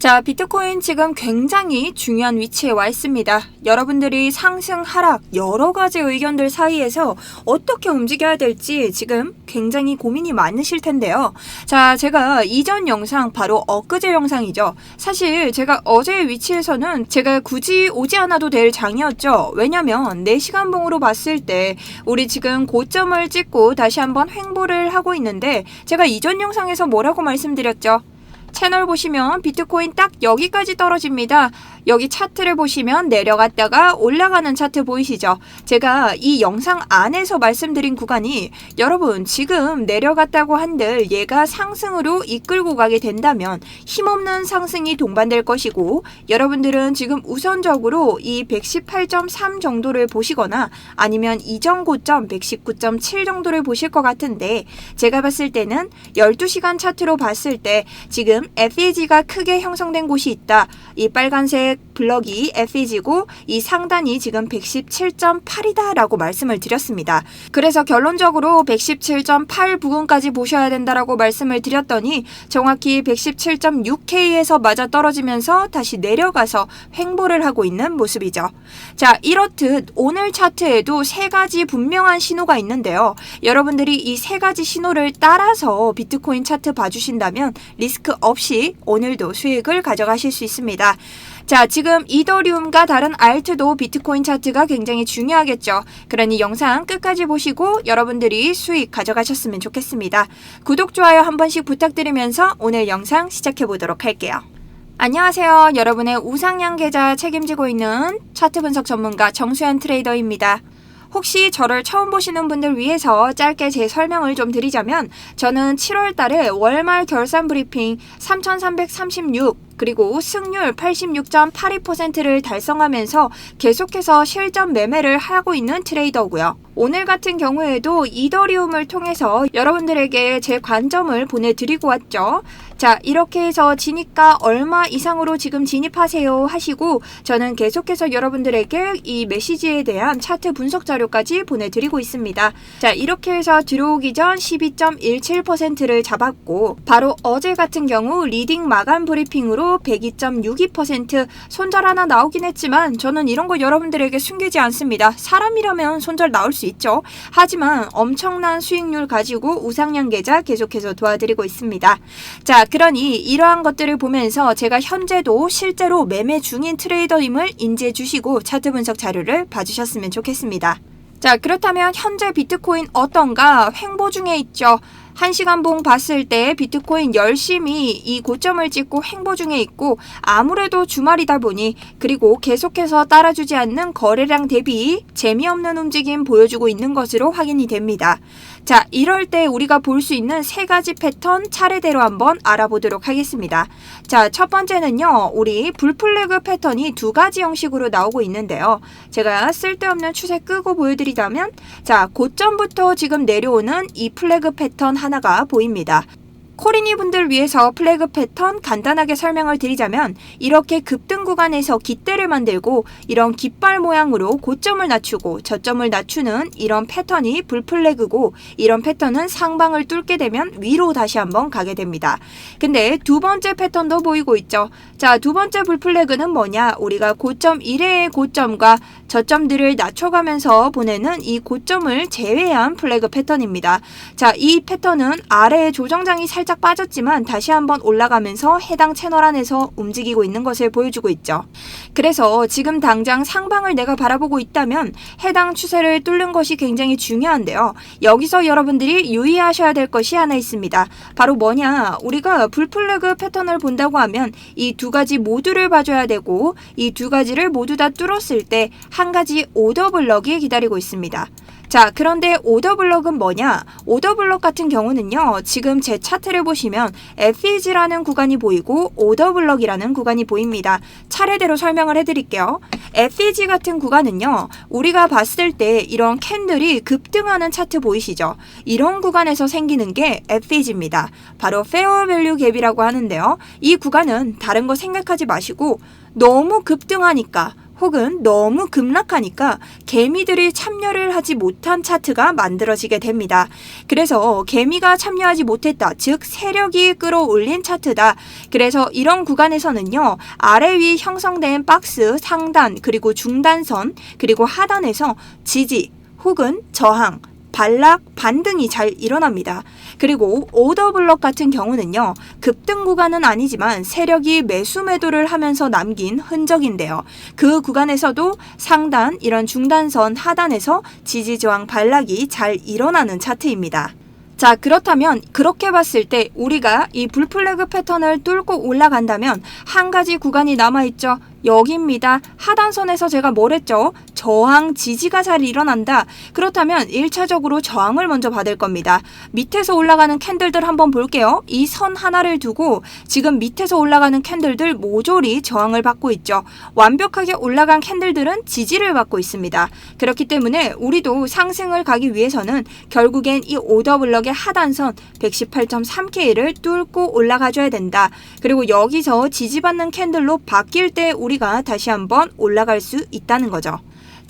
자, 비트코인 지금 굉장히 중요한 위치에 와 있습니다. 여러분들이 상승, 하락, 여러 가지 의견들 사이에서 어떻게 움직여야 될지 지금 굉장히 고민이 많으실 텐데요. 자, 제가 이전 영상, 바로 엊그제 영상이죠. 사실 제가 어제의 위치에서는 제가 굳이 오지 않아도 될 장이었죠. 왜냐면 4시간 봉으로 봤을 때 우리 지금 고점을 찍고 다시 한번 횡보를 하고 있는데 제가 이전 영상에서 뭐라고 말씀드렸죠? 채널 보시면 비트코인 딱 여기까지 떨어집니다. 여기 차트를 보시면 내려갔다가 올라가는 차트 보이시죠? 제가 이 영상 안에서 말씀드린 구간이 여러분 지금 내려갔다고 한들 얘가 상승으로 이끌고 가게 된다면 힘없는 상승이 동반될 것이고 여러분들은 지금 우선적으로 이 118.3 정도를 보시거나 아니면 이전 고점 119.7 정도를 보실 것 같은데 제가 봤을 때는 12시간 차트로 봤을 때 지금 FEG가 크게 형성된 곳이 있다. 이 빨간색 블럭이 FEG고 이 상단이 지금 117.8이다 라고 말씀을 드렸습니다. 그래서 결론적으로 117.8 부근까지 보셔야 된다라고 말씀을 드렸더니 정확히 117.6K에서 맞아 떨어지면서 다시 내려가서 횡보를 하고 있는 모습이죠. 자, 이렇듯 오늘 차트에도 세 가지 분명한 신호가 있는데요. 여러분들이 이 세 가지 신호를 따라서 비트코인 차트 봐주신다면 리스크 없이 오늘도 수익을 가져가실 수 있습니다. 자, 지금 이더리움과 다른 알트도 비트코인 차트가 굉장히 중요하겠죠. 그러니 영상 끝까지 보시고 여러분들이 수익 가져가셨으면 좋겠습니다. 구독, 좋아요 한 번씩 부탁드리면서 오늘 영상 시작해 보도록 할게요. 안녕하세요. 여러분의 우상향 계좌 책임지고 있는 차트 분석 전문가 정수현 트레이더입니다. 혹시 저를 처음 보시는 분들 위해서 짧게 제 설명을 좀 드리자면 저는 7월 달에 월말 결산 브리핑 3336 그리고 승률 86.82%를 달성하면서 계속해서 실전 매매를 하고 있는 트레이더고요. 오늘 같은 경우에도 이더리움을 통해서 여러분들에게 제 관점을 보내드리고 왔죠. 자, 이렇게 해서 진입가 얼마 이상으로 지금 진입하세요 하시고 저는 계속해서 여러분들에게 이 메시지에 대한 차트 분석 자료까지 보내드리고 있습니다. 자, 이렇게 해서 들어오기 전 12.17%를 잡았고 바로 어제 같은 경우 리딩 마감 브리핑으로 102.62% 손절 하나 나오긴 했지만 저는 이런 거 여러분들에게 숨기지 않습니다. 사람이라면 손절 나올 수 있죠. 하지만 엄청난 수익률 가지고 우상향 계좌 계속해서 도와드리고 있습니다. 자, 그러니 이러한 것들을 보면서 제가 현재도 실제로 매매 중인 트레이더임을 인지해 주시고 차트 분석 자료를 봐주셨으면 좋겠습니다. 자, 그렇다면 현재 비트코인 어떤가 횡보 중에 있죠. 1시간 봉 봤을 때 비트코인 열심히 이 고점을 찍고 행보 중에 있고 아무래도 주말이다 보니 그리고 계속해서 따라주지 않는 거래량 대비 재미없는 움직임 보여주고 있는 것으로 확인이 됩니다. 자, 이럴 때 우리가 볼 수 있는 세 가지 패턴 차례대로 한번 알아보도록 하겠습니다. 자, 첫 번째는요, 우리 불플래그 패턴이 두 가지 형식으로 나오고 있는데요. 제가 쓸데없는 추세 끄고 보여드리자면, 자, 고점부터 지금 내려오는 이 플래그 패턴 하나가 보입니다. 코리니 분들 위해서 플래그 패턴 간단하게 설명을 드리자면 이렇게 급등 구간에서 깃대를 만들고 이런 깃발 모양으로 고점을 낮추고 저점을 낮추는 이런 패턴이 불플래그고 이런 패턴은 상방을 뚫게 되면 위로 다시 한번 가게 됩니다. 근데 두 번째 패턴도 보이고 있죠. 자, 두 번째 불플래그는 뭐냐? 우리가 고점 1회의 고점과 저점들을 낮춰가면서 보내는 이 고점을 제외한 플래그 패턴입니다. 자, 이 패턴은 아래의 조정장이 살짝 살짝 빠졌지만 다시 한번 올라가면서 해당 채널 안에서 움직이고 있는 것을 보여주고 있죠. 그래서 지금 당장 상방을 내가 바라보고 있다면 해당 추세를 뚫는 것이 굉장히 중요한데요. 여기서 여러분들이 유의하셔야 될 것이 하나 있습니다. 바로 뭐냐? 우리가 불플래그 패턴을 본다고 하면 이 두 가지 모두를 봐줘야 되고 이 두 가지를 모두 다 뚫었을 때 한 가지 오더 블럭이 기다리고 있습니다. 자, 그런데 오더블럭은 뭐냐? 오더블럭 같은 경우는요, 지금 제 차트를 보시면 FEG라는 구간이 보이고 오더블럭이라는 구간이 보입니다. 차례대로 설명을 해드릴게요. FEG 같은 구간은요, 우리가 봤을 때 이런 캔들이 급등하는 차트 보이시죠? 이런 구간에서 생기는 게 FEG입니다. 바로 페어 밸류 갭이라고 하는데요. 이 구간은 다른 거 생각하지 마시고 너무 급등하니까 혹은 너무 급락하니까 개미들이 참여를 하지 못한 차트가 만들어지게 됩니다. 그래서 개미가 참여하지 못했다. 즉, 세력이 끌어올린 차트다. 그래서 이런 구간에서는요, 아래 위 형성된 박스 상단, 그리고 중단선, 그리고 하단에서 지지 혹은 저항, 반락, 반등이 잘 일어납니다. 그리고 오더블럭 같은 경우는요, 급등 구간은 아니지만 세력이 매수 매도를 하면서 남긴 흔적인데요. 그 구간에서도 상단, 이런 중단선 하단에서 지지저항 반락이 잘 일어나는 차트입니다. 자, 그렇다면 그렇게 봤을 때 우리가 이 불플래그 패턴을 뚫고 올라간다면 한 가지 구간이 남아있죠. 여기입니다. 하단선에서 제가 뭘 했죠? 저항 지지가 잘 일어난다. 그렇다면 1차적으로 저항을 먼저 받을 겁니다. 밑에서 올라가는 캔들들 한번 볼게요. 이 선 하나를 두고 지금 밑에서 올라가는 캔들들 모조리 저항을 받고 있죠. 완벽하게 올라간 캔들들은 지지를 받고 있습니다. 그렇기 때문에 우리도 상승을 가기 위해서는 결국엔 이 오더블럭의 하단선 118.3K를 뚫고 올라가줘야 된다. 그리고 여기서 지지받는 캔들로 바뀔 때 우리가 다시 한번 올라갈 수 있다는 거죠.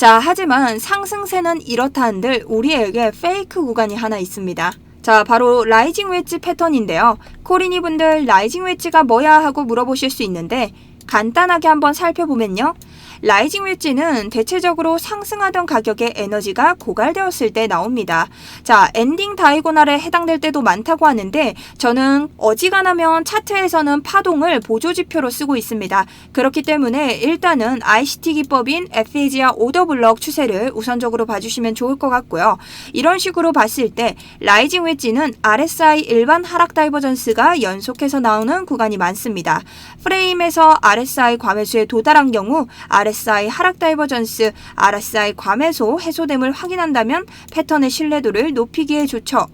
자, 하지만 상승세는 이렇다 한들 우리에게 페이크 구간이 하나 있습니다. 자, 바로 라이징 웨지 패턴인데요. 코리니 분들 라이징 웨지가 뭐야 하고 물어보실 수 있는데 간단하게 한번 살펴보면요. 라이징 웨지는 대체적으로 상승하던 가격의 에너지가 고갈되었을 때 나옵니다. 자, 엔딩 다이고날에 해당될 때도 많다고 하는데 저는 어지간하면 차트에서는 파동을 보조 지표로 쓰고 있습니다. 그렇기 때문에 일단은 ICT 기법인 FAG와 오더블럭 추세를 우선적으로 봐주시면 좋을 것 같고요. 이런 식으로 봤을 때 라이징 웨지는 RSI 일반 하락 다이버전스가 연속해서 나오는 구간이 많습니다. 프레임에서 RSI 과매수에 도달한 경우 RSI 하락 다이버전스, RSI 과매수 해소됨을 확인한다면 패턴의 신뢰도를 높이기에 좋죠.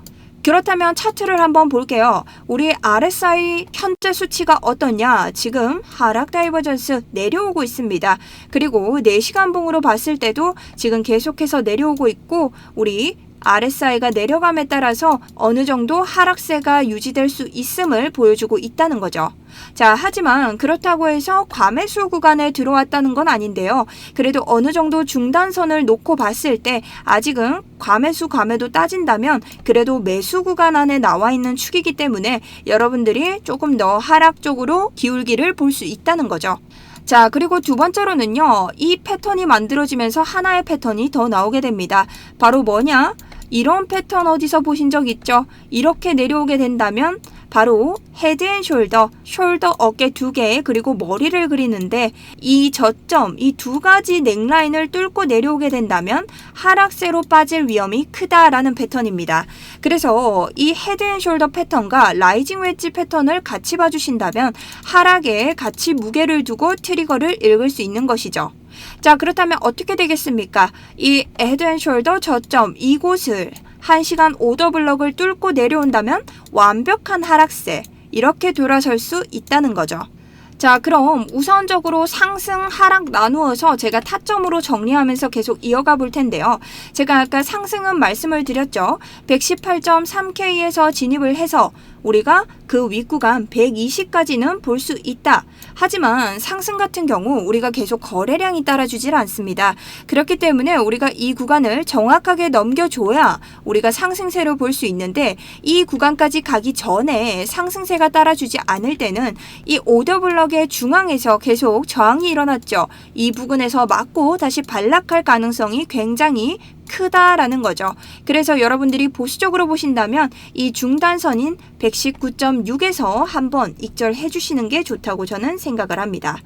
그렇다면 차트를 한번 볼게요. 우리 RSI 현재 수치가 어떠냐? 지금 하락 다이버전스 내려오고 있습니다. 그리고 4시간 봉으로 봤을 때도 지금 계속해서 내려오고 있고 우리 RSI가 내려감에 따라서 어느 정도 하락세가 유지될 수 있음을 보여주고 있다는 거죠. 자, 하지만 그렇다고 해서 과매수 구간에 들어왔다는 건 아닌데요. 그래도 어느 정도 중단선을 놓고 봤을 때 아직은 과매수 과매도 따진다면 그래도 매수 구간 안에 나와 있는 축이기 때문에 여러분들이 조금 더 하락 쪽으로 기울기를 볼 수 있다는 거죠. 자, 그리고 두 번째로는요, 이 패턴이 만들어지면서 하나의 패턴이 더 나오게 됩니다. 바로 뭐냐? 이런 패턴 어디서 보신 적 있죠? 이렇게 내려오게 된다면 바로 헤드 앤 숄더, 숄더 어깨 두 개, 그리고 머리를 그리는데 이 저점, 이 두 가지 넥라인을 뚫고 내려오게 된다면 하락세로 빠질 위험이 크다라는 패턴입니다. 그래서 이 헤드 앤 숄더 패턴과 라이징 웨지 패턴을 같이 봐주신다면 하락에 같이 무게를 두고 트리거를 읽을 수 있는 것이죠. 자, 그렇다면 어떻게 되겠습니까? 이 헤드 앤 숄더 저점 이곳을 1시간 오더블럭을 뚫고 내려온다면 완벽한 하락세 이렇게 돌아설 수 있다는 거죠. 자, 그럼 우선적으로 상승, 하락 나누어서 제가 타점으로 정리하면서 계속 이어가 볼 텐데요. 제가 아까 상승은 말씀을 드렸죠. 118.3K에서 진입을 해서 우리가 그 윗구간 120까지는 볼 수 있다. 하지만 상승 같은 경우 우리가 계속 거래량이 따라주질 않습니다. 그렇기 때문에 우리가 이 구간을 정확하게 넘겨줘야 우리가 상승세로 볼 수 있는데 이 구간까지 가기 전에 상승세가 따라주지 않을 때는 이 오더블럭의 중앙에서 계속 저항이 일어났죠. 이 부근에서 맞고 다시 반락할 가능성이 굉장히 크다라는 거죠. 그래서 여러분들이 보수적으로 보신다면 이 중단선인 119.6에서 한번 익절해 주시는 게 좋다고 저는 생각을 합니다.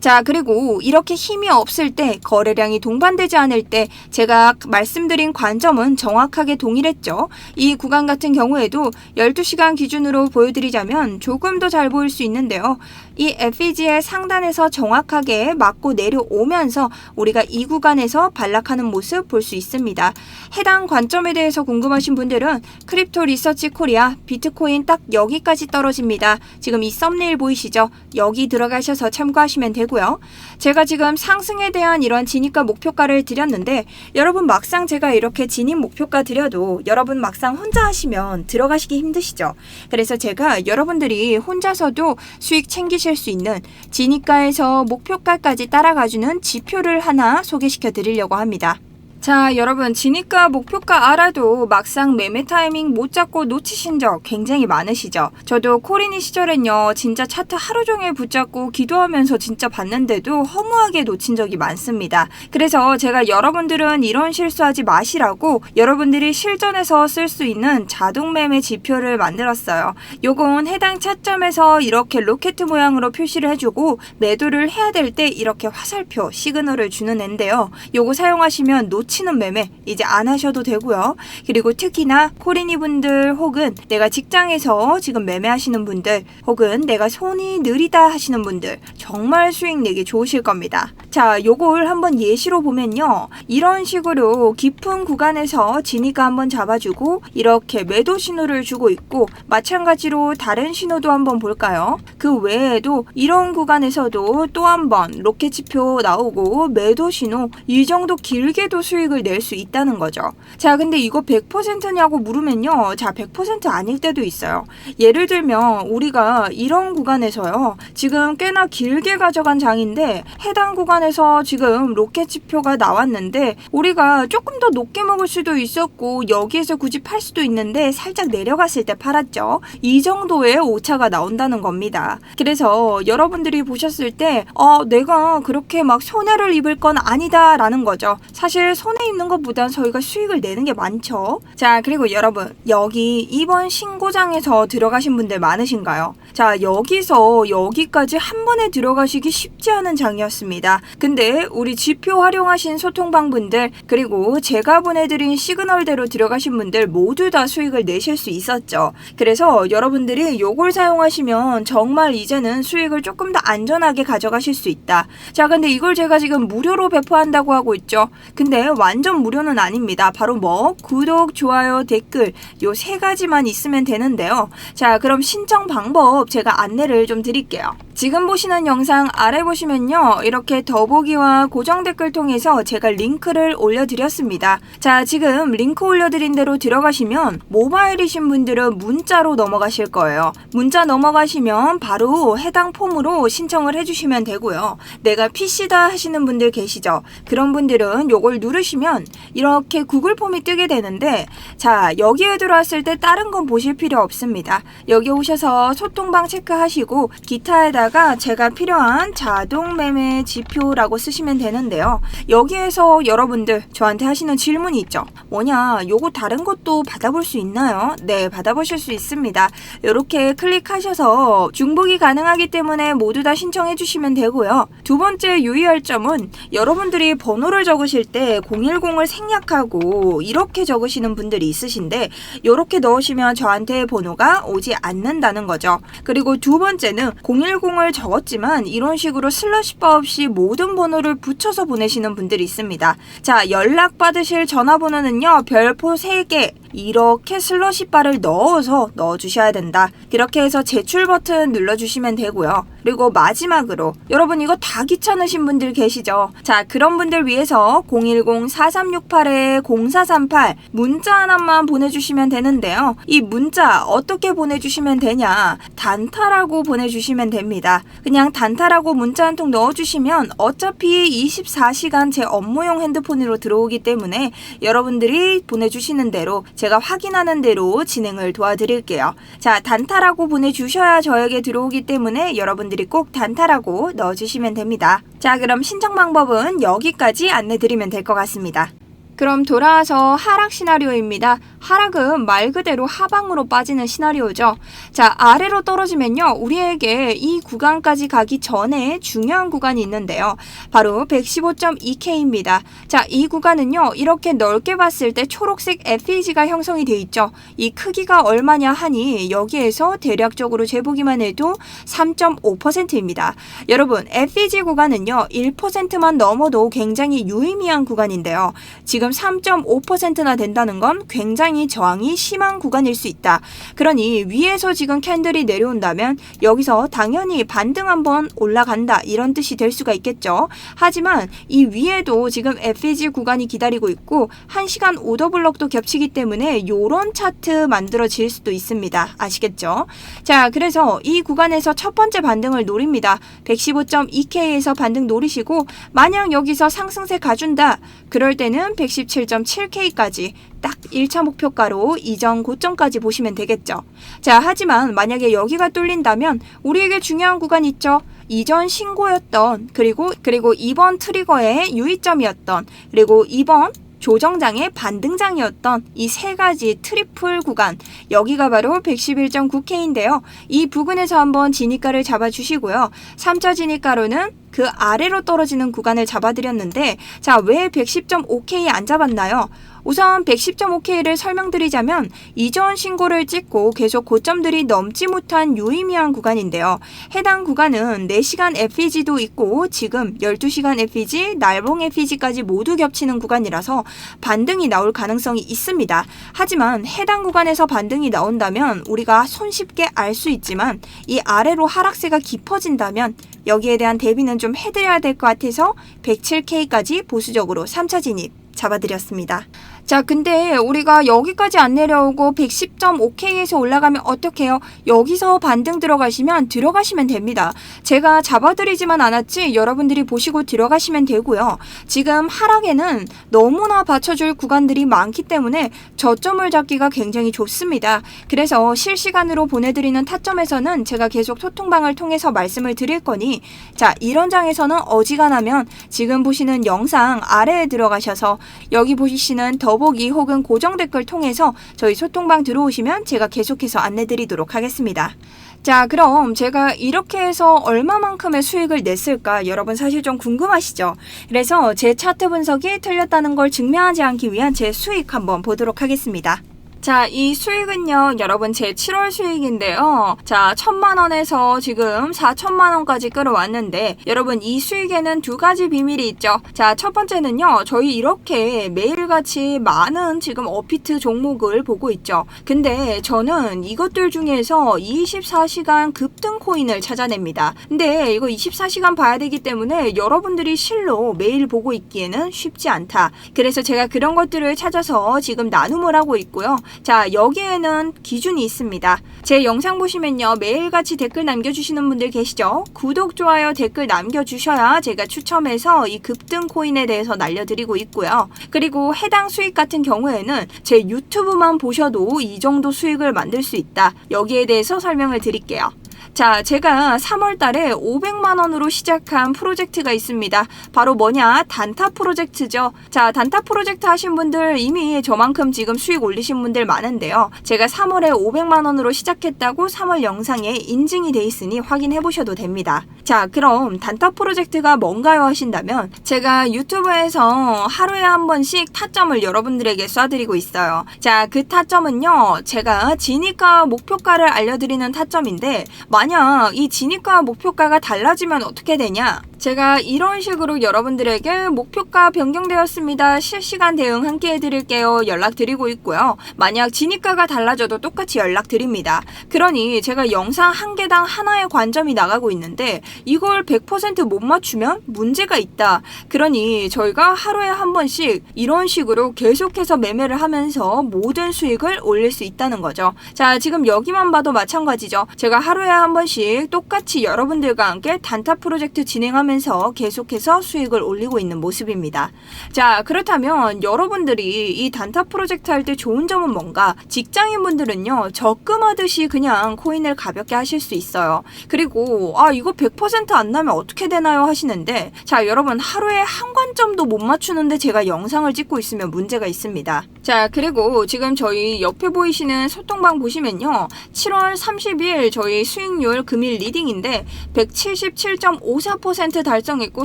자, 그리고 이렇게 힘이 없을 때, 거래량이 동반되지 않을 때, 제가 말씀드린 관점은 정확하게 동일했죠. 이 구간 같은 경우에도 12시간 기준으로 보여드리자면 조금 더 잘 보일 수 있는데요. 이 FEG의 상단에서 정확하게 맞고 내려오면서 우리가 이 구간에서 반락하는 모습 볼 수 있습니다. 해당 관점에 대해서 궁금하신 분들은 크립토 리서치 코리아 비트코인 딱 여기까지 떨어집니다. 지금 이 썸네일 보이시죠? 여기 들어가셔서 참고하시면 되고 되고요. 제가 지금 상승에 대한 이런 진입가 목표가를 드렸는데 여러분 막상 제가 이렇게 진입 목표가 드려도 여러분 막상 혼자 하시면 들어가시기 힘드시죠. 그래서 제가 여러분들이 혼자서도 수익 챙기실 수 있는 진입가에서 목표가까지 따라가주는 지표를 하나 소개시켜 드리려고 합니다. 자, 여러분, 진입가 목표가 알아도 막상 매매 타이밍 못 잡고 놓치신 적 굉장히 많으시죠? 저도 코리니 시절엔요, 진짜 차트 하루 종일 붙잡고 기도하면서 진짜 봤는데도 허무하게 놓친 적이 많습니다. 그래서 제가 여러분들은 이런 실수하지 마시라고 여러분들이 실전에서 쓸 수 있는 자동 매매 지표를 만들었어요. 요건 해당 차점에서 이렇게 로켓 모양으로 표시를 해주고 매도를 해야 될 때 이렇게 화살표, 시그널을 주는 앤데요. 요거 사용하시면 놓치 는 매매 이제 안 하셔도 되고요. 그리고 특히나 코리니 분들 혹은 내가 직장에서 지금 매매하시는 분들 혹은 내가 손이 느리다 하시는 분들 정말 수익 내기 좋으실 겁니다. 자, 요걸 한번 예시로 보면요. 이런 식으로 깊은 구간에서 진이가 한번 잡아주고 이렇게 매도 신호를 주고 있고 마찬가지로 다른 신호도 한번 볼까요? 그 외에도 이런 구간에서도 또 한번 로켓 지표 나오고 매도 신호 이 정도 길게도 수익을 낼 수 있다는 거죠. 자, 근데 이거 100%냐고 물으면요. 자, 100% 아닐 때도 있어요. 예를 들면 우리가 이런 구간에서요. 지금 꽤나 길게 가져간 장인데 해당 구간에 서 지금 로켓 지표가 나왔는데 우리가 조금 더 높게 먹을 수도 있었고 여기에서 굳이 팔 수도 있는데 살짝 내려갔을 때 팔았죠. 이 정도의 오차가 나온다는 겁니다. 그래서 여러분들이 보셨을 때 어, 내가 그렇게 막 손해를 입을 건 아니다라는 거죠. 사실 손해 입는 것보단 저희가 수익을 내는 게 많죠. 자, 그리고 여러분, 여기 이번 신고장에서 들어가신 분들 많으신가요? 자, 여기서 여기까지 한 번에 들어가시기 쉽지 않은 장이었습니다. 근데 우리 지표 활용하신 소통방 분들, 그리고 제가 보내드린 시그널대로 들어가신 분들 모두 다 수익을 내실 수 있었죠. 그래서 여러분들이 요걸 사용하시면 정말 이제는 수익을 조금 더 안전하게 가져가실 수 있다. 자, 근데 이걸 제가 지금 무료로 배포한다고 하고 있죠. 근데 완전 무료는 아닙니다. 바로 뭐 구독, 좋아요, 댓글 요 세 가지만 있으면 되는데요. 자, 그럼 신청 방법 제가 안내를 좀 드릴게요. 지금 보시는 영상 아래 보시면요. 이렇게 더보기와 고정 댓글 통해서 제가 링크를 올려드렸습니다. 자, 지금 링크 올려드린 대로 들어가시면 모바일이신 분들은 문자로 넘어가실 거예요. 문자 넘어가시면 바로 해당 폼으로 신청을 해주시면 되고요. 내가 PC다 하시는 분들 계시죠? 그런 분들은 요걸 누르시면 이렇게 구글 폼이 뜨게 되는데 자, 여기에 들어왔을 때 다른 건 보실 필요 없습니다. 여기 오셔서 소통방 체크하시고 기타에다 가 제가 필요한 자동 매매 지표라고 쓰시면 되는데요. 여기에서 여러분들 저한테 하시는 질문이 있죠. 뭐냐, 요거 다른 것도 받아볼 수 있나요? 네, 받아보실 수 있습니다. 이렇게 클릭하셔서 중복이 가능하기 때문에 모두 다 신청해 주시면 되고요. 두 번째 유의할 점은 여러분들이 번호를 적으실 때 010을 생략하고 이렇게 적으시는 분들이 있으신데 이렇게 넣으시면 저한테 번호가 오지 않는다는 거죠. 그리고 두 번째는 010을 적었지만 이런 식으로 슬러시 바 없이 모든 번호를 붙여서 보내시는 분들이 있습니다. 자, 연락 받으실 전화번호는요. 별표 3개 이렇게 슬러시 바를 넣어서 넣어 주셔야 된다. 그렇게 해서 제출 버튼 눌러 주시면 되고요. 그리고 마지막으로 여러분 이거 다 귀찮으신 분들 계시죠? 자, 그런 분들 위해서 010-4368-0438 문자 하나만 보내주시면 되는데요. 이 문자 어떻게 보내주시면 되냐? 단타라고 보내주시면 됩니다. 그냥 단타라고 문자 한 통 넣어주시면 어차피 24시간 제 업무용 핸드폰으로 들어오기 때문에 여러분들이 보내주시는 대로 제가 확인하는 대로 진행을 도와드릴게요. 자, 단타라고 보내주셔야 저에게 들어오기 때문에 여러분들이 꼭 단타라고 넣어주시면 됩니다. 자, 그럼 신청 방법은 여기까지 안내드리면 될 것 같습니다. 그럼 돌아와서 하락 시나리오입니다. 하락은 말 그대로 하방으로 빠지는 시나리오죠. 자, 아래로 떨어지면요. 우리에게 이 구간까지 가기 전에 중요한 구간이 있는데요. 바로 115.2K입니다. 자, 이 구간은요. 이렇게 넓게 봤을 때 초록색 FEG가 형성이 돼 있죠. 이 크기가 얼마냐 하니 여기에서 대략적으로 재보기만 해도 3.5%입니다. 여러분, FEG 구간은요. 1%만 넘어도 굉장히 유의미한 구간인데요. 지금 지금 3.5%나 된다는 건 굉장히 저항이 심한 구간일 수 있다. 그러니 위에서 지금 캔들이 내려온다면 여기서 당연히 반등 한번 올라간다 이런 뜻이 될 수가 있겠죠. 하지만 이 위에도 지금 FEG 구간이 기다리고 있고 1시간 오더블럭도 겹치기 때문에 요런 차트 만들어질 수도 있습니다. 아시겠죠? 자, 그래서 이 구간에서 첫 번째 반등을 노립니다. 115.2K에서 반등 노리시고 만약 여기서 상승세 가준다. 그럴 때는 117.7K까지 딱 1차 목표가로 이전 고점까지 보시면 되겠죠. 자, 하지만 만약에 여기가 뚫린다면 우리에게 중요한 구간 있죠. 이전 신고였던 그리고 그리고 이번 트리거의 유의점이었던 그리고 이번 조정장의 반등장이었던 이 세 가지 트리플 구간 여기가 바로 111.9K인데요. 이 부근에서 한번 진입가를 잡아주시고요. 3차 진입가로는 그 아래로 떨어지는 구간을 잡아드렸는데 자 왜 110.5K 안 잡았나요? 우선 110.5K를 설명드리자면 이전 신고를 찍고 계속 고점들이 넘지 못한 유의미한 구간인데요. 해당 구간은 4시간 FEG도 있고 지금 12시간 FEG, 날봉 FEG까지 모두 겹치는 구간이라서 반등이 나올 가능성이 있습니다. 하지만 해당 구간에서 반등이 나온다면 우리가 손쉽게 알 수 있지만 이 아래로 하락세가 깊어진다면 여기에 대한 대비는 좀 해드려야 될 것 같아서 107K까지 보수적으로 3차 진입 잡아드렸습니다. 자, 근데 우리가 여기까지 안 내려오고 110.5K에서 올라가면 어떡해요? 여기서 반등 들어가시면 들어가시면 됩니다. 제가 잡아드리지만 않았지 여러분들이 보시고 들어가시면 되고요. 지금 하락에는 너무나 받쳐줄 구간들이 많기 때문에 저점을 잡기가 굉장히 좋습니다. 그래서 실시간으로 보내드리는 타점에서는 제가 계속 소통방을 통해서 말씀을 드릴 거니 자, 이런 장에서는 어지간하면 지금 보시는 영상 아래에 들어가셔서 여기 보시는 더 더보기 혹은 고정 댓글 통해서 저희 소통방 들어오시면 제가 계속해서 안내 드리도록 하겠습니다. 자, 그럼 제가 이렇게 해서 얼마만큼의 수익을 냈을까 여러분 사실 좀 궁금하시죠? 그래서 제 차트 분석이 틀렸다는 걸 증명하지 않기 위한 제 수익 한번 보도록 하겠습니다. 자, 이 수익은요, 여러분 제 7월 수익인데요. 자, 천만 원에서 지금 4천만 원까지 끌어왔는데, 여러분 이 수익에는 두 가지 비밀이 있죠. 자, 첫 번째는요, 저희 이렇게 매일같이 많은 지금 어피트 종목을 보고 있죠. 근데 저는 이것들 중에서 24시간 급등 코인을 찾아냅니다. 근데 이거 24시간 봐야 되기 때문에 여러분들이 실로 매일 보고 있기에는 쉽지 않다. 그래서 제가 그런 것들을 찾아서 지금 나눔을 하고 있고요. 자, 여기에는 기준이 있습니다. 제 영상 보시면요. 매일같이 댓글 남겨주시는 분들 계시죠? 구독, 좋아요, 댓글 남겨주셔야 제가 추첨해서 이 급등 코인에 대해서 날려드리고 있고요. 그리고 해당 수익 같은 경우에는 제 유튜브만 보셔도 이 정도 수익을 만들 수 있다. 여기에 대해서 설명을 드릴게요. 자, 제가 3월 달에 500만 원으로 시작한 프로젝트가 있습니다. 바로 뭐냐? 단타 프로젝트죠. 자, 단타 프로젝트 하신 분들 이미 저만큼 지금 수익 올리신 분들 많은데요. 제가 3월에 500만 원으로 시작했다고 3월 영상에 인증이 돼 있으니 확인해 보셔도 됩니다. 자, 그럼 단타 프로젝트가 뭔가요 하신다면 제가 유튜브에서 하루에 한 번씩 타점을 여러분들에게 쏴드리고 있어요. 자, 그 타점은요. 제가 진입가 목표가를 알려드리는 타점인데 만약 이 진입가 목표가가 달라지면 어떻게 되냐? 제가 이런 식으로 여러분들에게 목표가 변경되었습니다. 실시간 대응 함께 해드릴게요. 연락드리고 있고요. 만약 진입가가 달라져도 똑같이 연락드립니다. 그러니 제가 영상 한 개당 하나의 관점이 나가고 있는데 이걸 100%못 맞추면 문제가 있다. 그러니 저희가 하루에 한 번씩 이런 식으로 계속해서 매매를 하면서 모든 수익을 올릴 수 있다는 거죠. 자, 지금 여기만 봐도 마찬가지죠. 제가 하루에 한 번씩 똑같이 여러분들과 함께 단타 프로젝트 진행하면서 하면서 계속해서 수익을 올리고 있는 모습입니다. 자, 그렇다면 여러분들이 이 단타 프로젝트 할 때 좋은 점은 뭔가? 직장인분들은요, 적금하듯이 그냥 코인을 가볍게 하실 수 있어요. 그리고, 아, 이거 100%안 나면 어떻게 되나요? 하시는데, 자, 여러분, 하루에 한 관점도 못 맞추는데 제가 영상을 찍고 있으면 문제가 있습니다. 자, 그리고 지금 저희 옆에 보이시는 소통방 보시면요, 7월 30일 저희 수익률 금일 리딩인데, 177.54% 100% 달성했고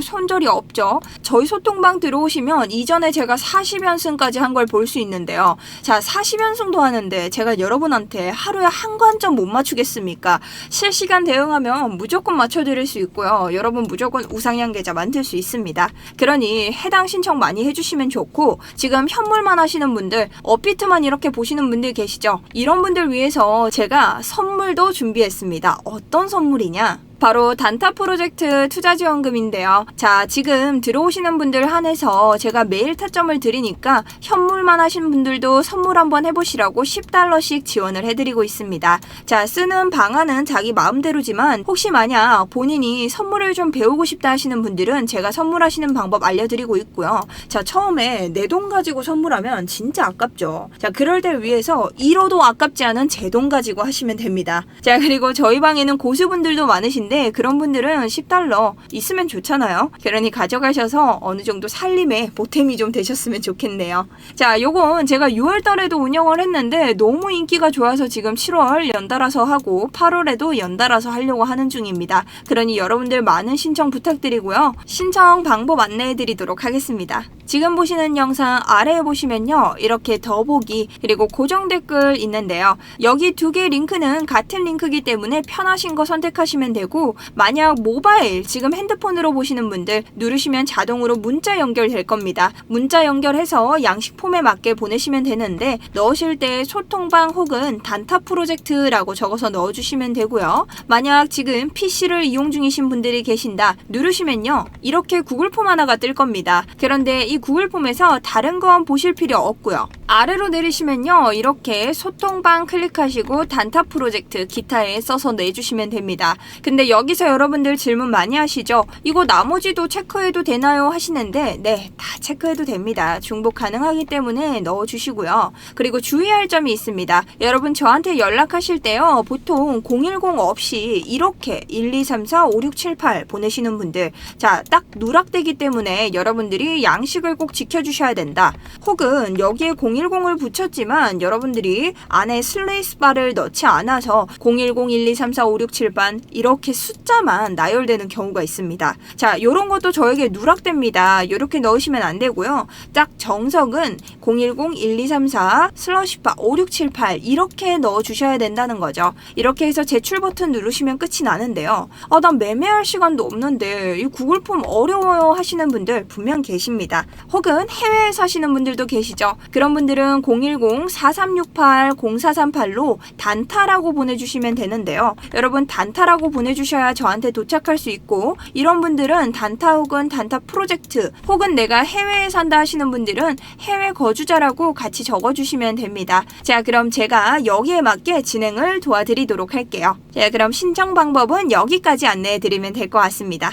손절이 없죠. 저희 소통방 들어오시면 이전에 제가 40연승까지 한 걸 볼 수 있는데요. 자, 40연승도 하는데 제가 여러분한테 하루에 한 관점 못 맞추겠습니까? 실시간 대응하면 무조건 맞춰드릴 수 있고요. 여러분 무조건 우상향 계좌 만들 수 있습니다. 그러니 해당 신청 많이 해주시면 좋고 지금 현물만 하시는 분들 업비트만 이렇게 보시는 분들 계시죠? 이런 분들 위해서 제가 선물도 준비했습니다. 어떤 선물이냐? 바로 단타 프로젝트 투자 지원금인데요. 자, 지금 들어오시는 분들 한해서 제가 매일 타점을 드리니까 현물만 하신 분들도 선물 한번 해보시라고 10달러씩 지원을 해드리고 있습니다. 자, 쓰는 방안은 자기 마음대로지만 혹시 만약 본인이 선물을 좀 배우고 싶다 하시는 분들은 제가 선물하시는 방법 알려드리고 있고요. 자, 처음에 내 돈 가지고 선물하면 진짜 아깝죠. 자, 그럴 때 위해서 잃어도 아깝지 않은 제 돈 가지고 하시면 됩니다. 자, 그리고 저희 방에는 고수분들도 많으신데 그런 분들은 10달러 있으면 좋잖아요. 그러니 가져가셔서 어느 정도 살림에 보탬이 좀 되셨으면 좋겠네요. 자, 요건 제가 6월 달에도 운영을 했는데 너무 인기가 좋아서 지금 7월 연달아서 하고 8월에도 연달아서 하려고 하는 중입니다. 그러니 여러분들 많은 신청 부탁드리고요. 신청 방법 안내해 드리도록 하겠습니다. 지금 보시는 영상 아래에 보시면요. 이렇게 더보기 그리고 고정 댓글 있는데요. 여기 두 개 링크는 같은 링크이기 때문에 편하신 거 선택하시면 되고 만약 모바일 지금 핸드폰으로 보시는 분들 누르시면 자동으로 문자 연결될 겁니다. 문자 연결해서 양식 폼에 맞게 보내시면 되는데 넣으실 때 소통방 혹은 단타 프로젝트라고 적어서 넣어주시면 되고요. 만약 지금 PC를 이용 중이신 분들이 계신다 누르시면요. 이렇게 구글 폼 하나가 뜰 겁니다. 그런데 이 구글 폼에서 다른 건 보실 필요 없고요. 아래로 내리시면요. 이렇게 소통방 클릭하시고 단타 프로젝트 기타에 써서 내주시면 됩니다. 근데 여기서 여러분들 질문 많이 하시죠? 이거 나머지도 체크해도 되나요? 하시는데 네, 다 체크해도 됩니다. 중복 가능하기 때문에 넣어 주시고요. 그리고 주의할 점이 있습니다. 여러분 저한테 연락하실 때요. 보통 010 없이 이렇게 1, 2, 3, 4, 5, 6, 7, 8 보내시는 분들 자, 딱 누락되기 때문에 여러분들이 양식을 꼭 지켜주셔야 된다. 혹은 여기에 010을 붙였지만 여러분들이 안에 슬레이스 바를 넣지 않아서 010, 1, 2, 3, 4, 5, 6, 7반 이렇게 숫자만 나열되는 경우가 있습니다. 자, 요런 것도 저에게 누락됩니다. 이렇게 넣으시면 안 되고요. 딱 정석은 010, 1, 2, 3, 4 슬러시파 5, 6, 7, 8 이렇게 넣어주셔야 된다는 거죠. 이렇게 해서 제출 버튼 누르시면 끝이 나는데요. 아, 난 매매할 시간도 없는데 이 구글 폼 어려워요 하시는 분들 분명 계십니다. 혹은 해외에 사시는 분들도 계시죠. 그런 분들은 010-4368-0438로 단타라고 보내주시면 되는데요. 여러분 단타라고 보내주셔야 저한테 도착할 수 있고 이런 분들은 단타 혹은 단타 프로젝트 혹은 내가 해외에 산다 하시는 분들은 해외 거주자라고 같이 적어주시면 됩니다. 자 그럼 제가 여기에 맞게 진행을 도와드리도록 할게요. 자 그럼 신청 방법은 여기까지 안내해 드리면 될 것 같습니다.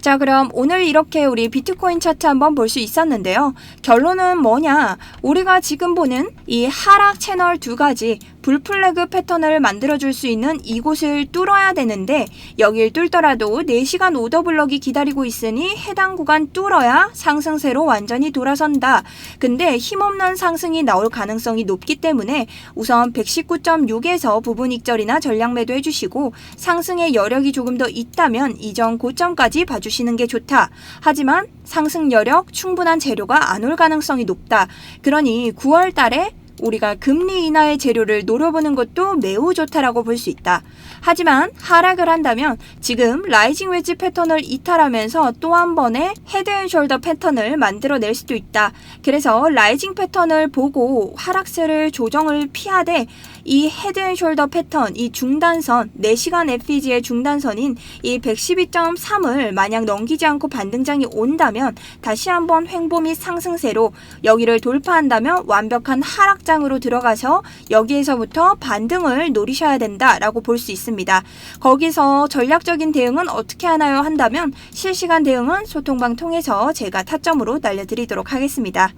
자, 그럼 오늘 이렇게 우리 비트코인 차트 한번 볼 수 있었는데요. 결론은 뭐냐? 우리가 지금 보는 이 하락 채널 두 가지 불플래그 패턴을 만들어줄 수 있는 이곳을 뚫어야 되는데 여길 뚫더라도 4시간 오더블럭이 기다리고 있으니 해당 구간 뚫어야 상승세로 완전히 돌아선다. 근데 힘없는 상승이 나올 가능성이 높기 때문에 우선 119.6에서 부분 익절이나 전량 매도 해주시고 상승의 여력이 조금 더 있다면 이전 고점까지 봐주시는 게 좋다. 하지만 상승 여력 충분한 재료가 안 올 가능성이 높다. 그러니 9월 달에 우리가 금리 인하의 재료를 노려보는 것도 매우 좋다라고 볼 수 있다. 하지만 하락을 한다면 지금 라이징 웨지 패턴을 이탈하면서 또 한 번의 헤드 앤 숄더 패턴을 만들어낼 수도 있다. 그래서 라이징 패턴을 보고 하락세를 조정을 피하되 이 헤드앤숄더 패턴, 이 중단선, 4시간 FEG의 중단선인 이 112.3을 만약 넘기지 않고 반등장이 온다면 다시 한번 횡보 및 상승세로 여기를 돌파한다면 완벽한 하락장으로 들어가서 여기에서부터 반등을 노리셔야 된다라고 볼 수 있습니다. 거기서 전략적인 대응은 어떻게 하나요 한다면 실시간 대응은 소통방 통해서 제가 타점으로 날려드리도록 하겠습니다.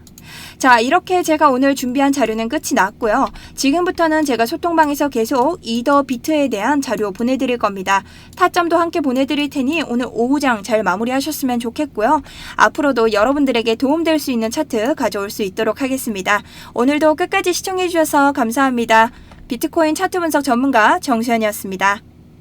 자, 이렇게 제가 오늘 준비한 자료는 끝이 났고요. 지금부터는 제가 소통방에서 계속 이더 비트에 대한 자료 보내드릴 겁니다. 타점도 함께 보내드릴 테니 오늘 오후장 잘 마무리하셨으면 좋겠고요. 앞으로도 여러분들에게 도움될 수 있는 차트 가져올 수 있도록 하겠습니다. 오늘도 끝까지 시청해주셔서 감사합니다. 비트코인 차트 분석 전문가 정수현이었습니다.